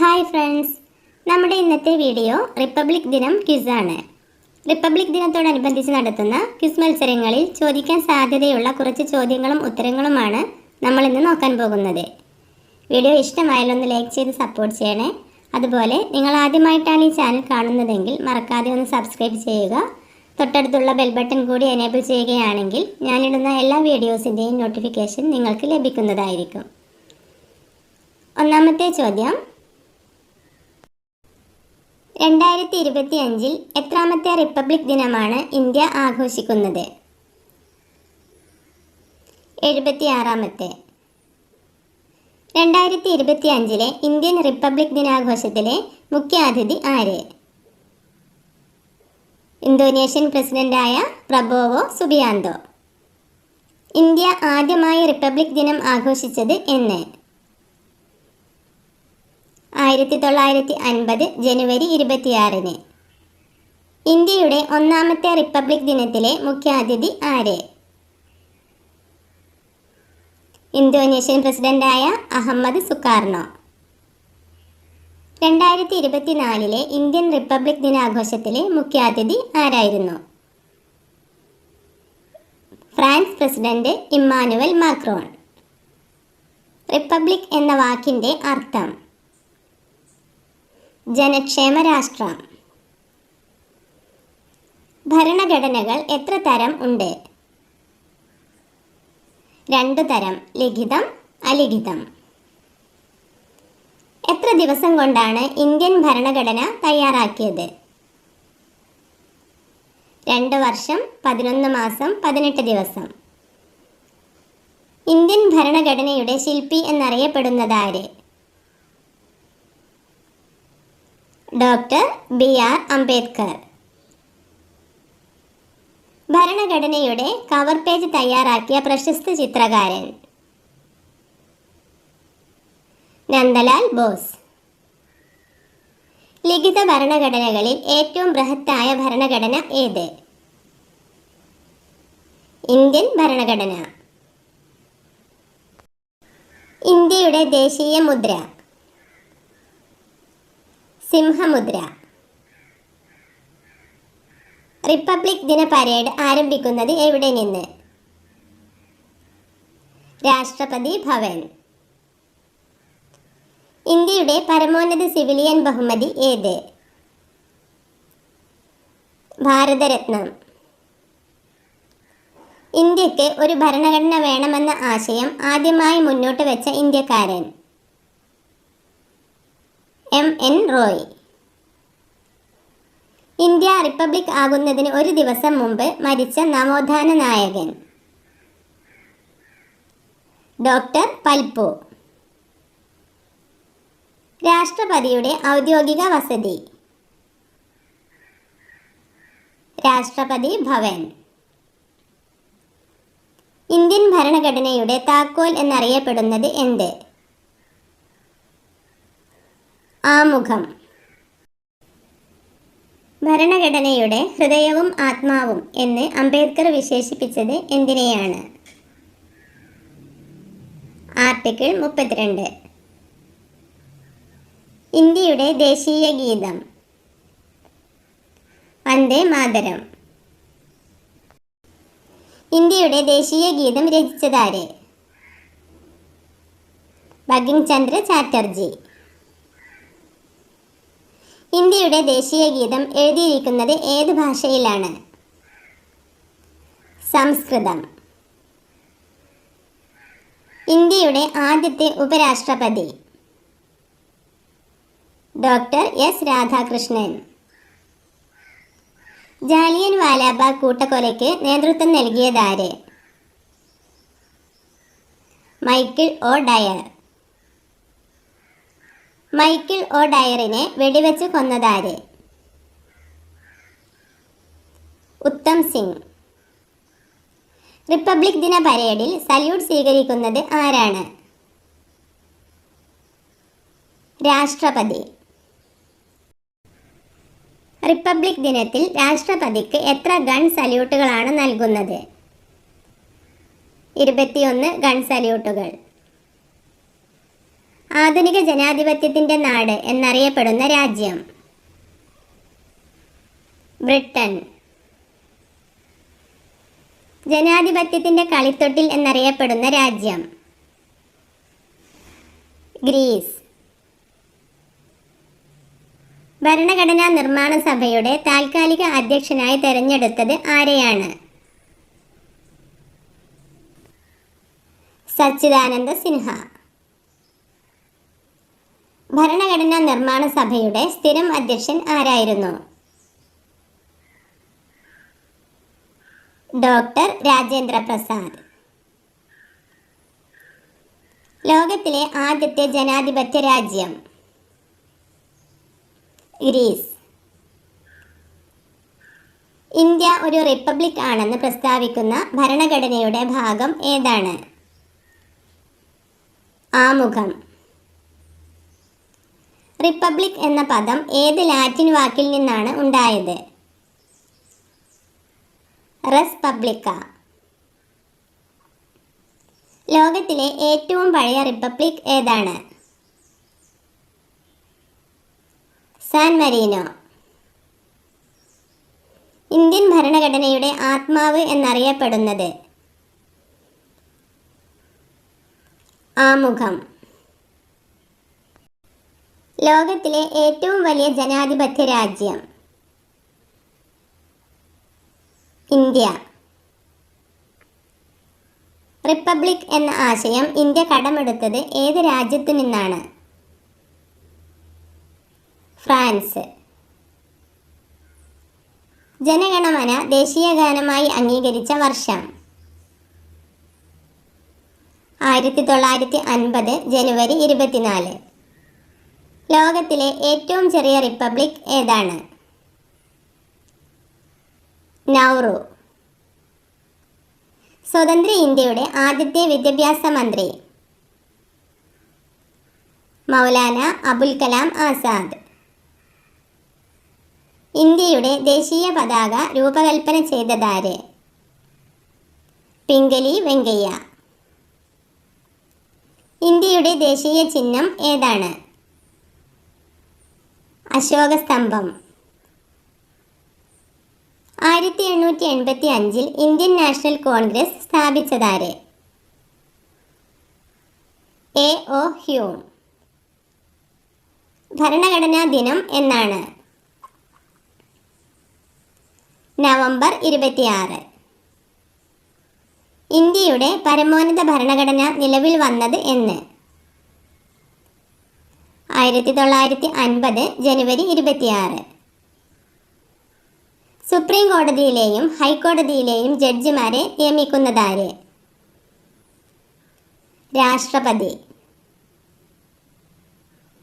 Hi friends. നമ്മുടെ ഇന്നത്തെ video republic ദിനം ക്വിസാണ് റിപ്പബ്ലിക് ദിനത്തോടനുബന്ധിച്ച് നടത്തുന്ന ക്വിസ് മത്സരങ്ങളിൽ ചോദിക്കാൻ സാധ്യതയുള്ള കുറച്ച് ചോദ്യങ്ങളും ഉത്തരങ്ങളുമാണ് നമ്മൾ ഇന്ന് നോക്കാൻ പോകുന്നത്. വീഡിയോ ഇഷ്ടമായാലൊന്ന് ലൈക്ക് ചെയ്ത് സപ്പോർട്ട് ചെയ്യണേ. അതുപോലെ നിങ്ങൾ ആദ്യമായിട്ടാണ് ഈ ചാനൽ കാണുന്നതെങ്കിൽ മറക്കാതെ ഒന്ന് സബ്സ്ക്രൈബ് ചെയ്യുക. തൊട്ടടുത്തുള്ള ബെൽ ബട്ടൺ കൂടി എനേബിൾ ചെയ്യുകയാണെങ്കിൽ ഞാനിടുന്ന എല്ലാ വീഡിയോസിന്റെയും നോട്ടിഫിക്കേഷൻ നിങ്ങൾക്ക് ലഭിക്കുന്നതായിരിക്കും. ഒന്നാമത്തെ ചോദ്യം രണ്ടായിരത്തി ഇരുപത്തി അഞ്ചിൽ എത്രാമത്തെ റിപ്പബ്ലിക് ദിനമാണ് ഇന്ത്യ ആഘോഷിക്കുന്നത്? എഴുപത്തിയാറാമത്തെ രണ്ടായിരത്തി ഇരുപത്തി അഞ്ചിലെ ഇന്ത്യൻ റിപ്പബ്ലിക് ദിനാഘോഷത്തിലെ മുഖ്യാതിഥി ആര്? ഇന്തോനേഷ്യൻ പ്രസിഡന്റായ പ്രബോവോ സുബിയാന്തോ. ഇന്ത്യ ആദ്യമായി റിപ്പബ്ലിക് ദിനം ആഘോഷിച്ചത് എന്ന്. ആയിരത്തി തൊള്ളായിരത്തി അൻപത് ജനുവരി ഇരുപത്തിയാറിന്. ഇന്ത്യയുടെ ഒന്നാമത്തെ റിപ്പബ്ലിക് ദിനത്തിലെ മുഖ്യാതിഥി ആര്? ഇന്തോനേഷ്യൻ പ്രസിഡന്റായ അഹമ്മദ് സുക്കാർണോ. രണ്ടായിരത്തി ഇരുപത്തിനാലിലെ ഇന്ത്യൻ റിപ്പബ്ലിക് ദിനാഘോഷത്തിലെ മുഖ്യാതിഥി ആരായിരുന്നു? France president Emmanuel Macron. Republic എന്ന വാക്കിന്റെ അർത്ഥം ജനക്ഷേമ രാഷ്ട്രം. ഭരണഘടനകൾ എത്ര തരം ഉണ്ട്? രണ്ട് തരം ലിഖിതം അലിഖിതം. എത്ര ദിവസം കൊണ്ടാണ് ഇന്ത്യൻ ഭരണഘടന തയ്യാറാക്കിയത്? രണ്ട് വർഷം പതിനൊന്ന് മാസം പതിനെട്ട് ദിവസം. ഇന്ത്യൻ ഭരണഘടനയുടെ ശില്പി എന്നറിയപ്പെടുന്നതാര് ഡോക്ടർ ബി ആർ അംബേദ്കർ. ഭരണഘടനയുടെ കവർ പേജ് തയ്യാറാക്കിയ പ്രശസ്ത ചിത്രകാരൻ. നന്ദലാൽ ബോസ്. ലിഖിത ഭരണഘടനകളിൽ ഏറ്റവും ബൃഹത്തായ ഭരണഘടന ഏത്? ഇന്ത്യൻ ഭരണഘടന. ഇന്ത്യയുടെ ദേശീയ മുദ്ര. സിംഹമുദ്ര. റിപ്പബ്ലിക് ദിന പരേഡ് ആരംഭിക്കുന്നത് എവിടെ നിന്ന്? രാഷ്ട്രപതി ഭവൻ. ഇന്ത്യയുടെ പരമോന്നത സിവിലിയൻ ബഹുമതി ഏത്? ഭാരതരത്നം. ഇന്ത്യയ്ക്ക് ഒരു ഭരണഘടന വേണമെന്ന ആശയം ആദ്യമായി മുന്നോട്ട് വെച്ച ഇന്ത്യക്കാരൻ. M N Roy. India republic ആകുന്നതിന് ഒരു ദിവസം മുമ്പ് മരിച്ച നവോത്ഥാന നായകൻ. ഡോക്ടർ പൽപു. രാഷ്ട്രപതിയുടെ ഔദ്യോഗിക വസതി. രാഷ്ട്രപതി ഭവൻ. ഇന്ത്യൻ ഭരണഘടനയുടെ താക്കോൽ എന്നറിയപ്പെടുന്നത് എന്ത്? ആമുഖം. ഭരണഘടനയുടെ ഹൃദയവും ആത്മാവും എന്ന് അംബേദ്കർ വിശേഷിപ്പിച്ചത് എന്തിനെയാണ്? ആർട്ടിക്കിൾ മുപ്പത്തിരണ്ട്. ഇന്ത്യയുടെ ദേശീയ ഗീതം. വന്ദേ മാതരം. ഇന്ത്യയുടെ ദേശീയ ഗീതം രചിച്ചതാരെ? ബങ്കിം ചന്ദ്ര ചാറ്റർജി. ഇന്ത്യയുടെ ദേശീയ ഗീതം എഴുതിയിരിക്കുന്നത് ഏത് ഭാഷയിലാണ്? സംസ്കൃതം. ഇന്ത്യയുടെ ആദ്യത്തെ ഉപരാഷ്ട്രപതി. Doctor S Radhakrishnan. Jallian Walabagh കൂട്ടക്കൊലയ്ക്ക് നേതൃത്വം നൽകിയതാര് Michael O Dyer. Michael O ഡയറിനെ വെടിവെച്ച് കൊന്നതാര്? ഉത്തം സിംഗ്. റിപ്പബ്ലിക് ദിന പരേഡിൽ സല്യൂട്ട് സ്വീകരിക്കുന്നത് ആരാണ്? രാഷ്ട്രപതി. റിപ്പബ്ലിക് ദിനത്തിൽ രാഷ്ട്രപതിക്ക് എത്ര ഗൺ സല്യൂട്ടുകളാണ് നൽകുന്നത്? ഇരുപത്തിയൊന്ന് ഗൺ സല്യൂട്ടുകൾ. ആധുനിക ജനാധിപത്യത്തിന്റെ നാട് എന്നറിയപ്പെടുന്ന രാജ്യം. ബ്രിട്ടൻ. ജനാധിപത്യത്തിന്റെ കളിത്തൊട്ടിൽ എന്നറിയപ്പെടുന്ന രാജ്യം. ഗ്രീസ്. ഭരണഘടനാ നിർമ്മാണ സഭയുടെ താൽക്കാലിക അധ്യക്ഷനായി തെരഞ്ഞെടുത്തത് ആരെയാണ്? സച്ചിദാനന്ദ സിൻഹ. ഭരണഘടനാ നിർമ്മാണ സഭയുടെ സ്ഥിരം അധ്യക്ഷൻ ആരായിരുന്നു? ഡോക്ടർ രാജേന്ദ്ര പ്രസാദ്. ലോകത്തിലെ ആദ്യത്തെ ജനാധിപത്യ രാജ്യം. ഗ്രീസ്. ഇന്ത്യ ഒരു റിപ്പബ്ലിക് ആണെന്ന് പ്രസ്താവിക്കുന്ന ഭരണഘടനയുടെ ഭാഗം ഏതാണ്? ആമുഖം. റിപ്പബ്ലിക് എന്ന പദം ഏത് ലാറ്റിൻ വാക്കിൽ നിന്നാണ് ഉണ്ടായത്? റസ് പബ്ലിക്ക ലോകത്തിലെ ഏറ്റവും പഴയ റിപ്പബ്ലിക് ഏതാണ്? San Marino. ഇന്ത്യൻ ഭരണഘടനയുടെ ആത്മാവ് എന്നറിയപ്പെടുന്നത് ആമുഖം. ലോകത്തിലെ ഏറ്റവും വലിയ ജനാധിപത്യ രാജ്യം ഇന്ത്യ. റിപ്പബ്ലിക് എന്ന ആശയം ഇന്ത്യ കടമെടുത്തത് ഏത് രാജ്യത്തു നിന്നാണ്? ഫ്രാൻസ്. ജനഗണമന ദേശീയ ഗാനമായി അംഗീകരിച്ച വർഷം. ആയിരത്തി തൊള്ളായിരത്തി അൻപത് ജനുവരി ഇരുപത്തിനാല്. ലോകത്തിലെ ഏറ്റവും ചെറിയ റിപ്പബ്ലിക് ഏതാണ്? നൗറു. സ്വതന്ത്ര ഇന്ത്യയുടെ ആദ്യത്തെ വിദ്യാഭ്യാസ മന്ത്രി. മൗലാന അബുൽ കലാം ആസാദ്. ഇന്ത്യയുടെ ദേശീയ പതാക രൂപകൽപ്പന ചെയ്തതാര്? പിംഗലി വെങ്കയ്യ. ഇന്ത്യയുടെ ദേശീയ ചിഹ്നം ഏതാണ്? അശോക സ്തംഭം ആയിരത്തി എണ്ണൂറ്റി എൺപത്തി അഞ്ചിൽ ഇന്ത്യൻ നാഷണൽ കോൺഗ്രസ് സ്ഥാപിച്ചതാര്? എ. ഒ. ഹ്യൂം. ഭരണഘടനാ ദിനം എന്നാണ്. നവംബർ ഇരുപത്തിയാറ്. ഇന്ത്യയുടെ പരമോന്നത ഭരണഘടന നിലവിൽ വന്നത് എന്ന്. ആയിരത്തി തൊള്ളായിരത്തി അൻപത് ജനുവരി ഇരുപത്തിയാറ്. സുപ്രീം കോടതിയിലെയും ഹൈക്കോടതിയിലെയും ജഡ്ജിമാരെ നിയമിക്കുന്നതാര്? രാഷ്ട്രപതി.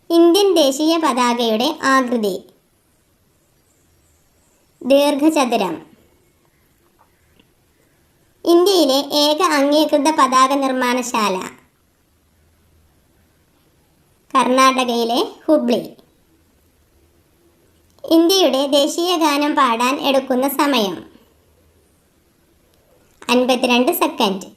ഇന്ത്യൻ ദേശീയ പതാകയുടെ ആകൃതി. ദീർഘചതുരം. ഇന്ത്യയിലെ ഏക അംഗീകൃത പതാക നിർമ്മാണശാല. കർണാടകയിലെ ഹുബ്ലി. ഇന്ത്യയുടെ ദേശീയ ഗാനം പാടാൻ എടുക്കുന്ന സമയം. അൻപത്തിരണ്ട് സെക്കൻഡ്